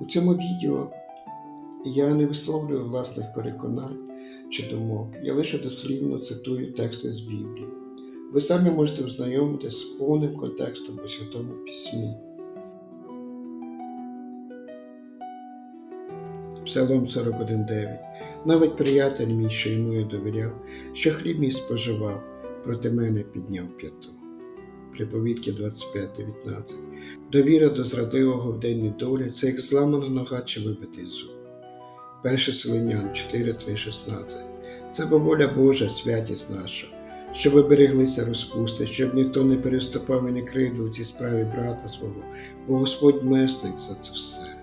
У цьому відео я не висловлюю власних переконань чи думок, я лише дослівно цитую тексти з Біблії. Ви самі можете ознайомитися з повним контекстом у Святому Письмі. Псалом 41.9 Навіть приятель мій, що йому я довіряв, що хліб мій споживав, проти мене підняв п'яту. Приповідки 25.19 Довіра до зрадливого в день недолі це як зламана нога чи вибитий зуб. 1 Селенян 4.3.16 Це бо воля Божа, святість наша, щоб ви розпусти, щоб ніхто не переступав і не кривдив у цій справі брата свого, бо Господь месник за це все.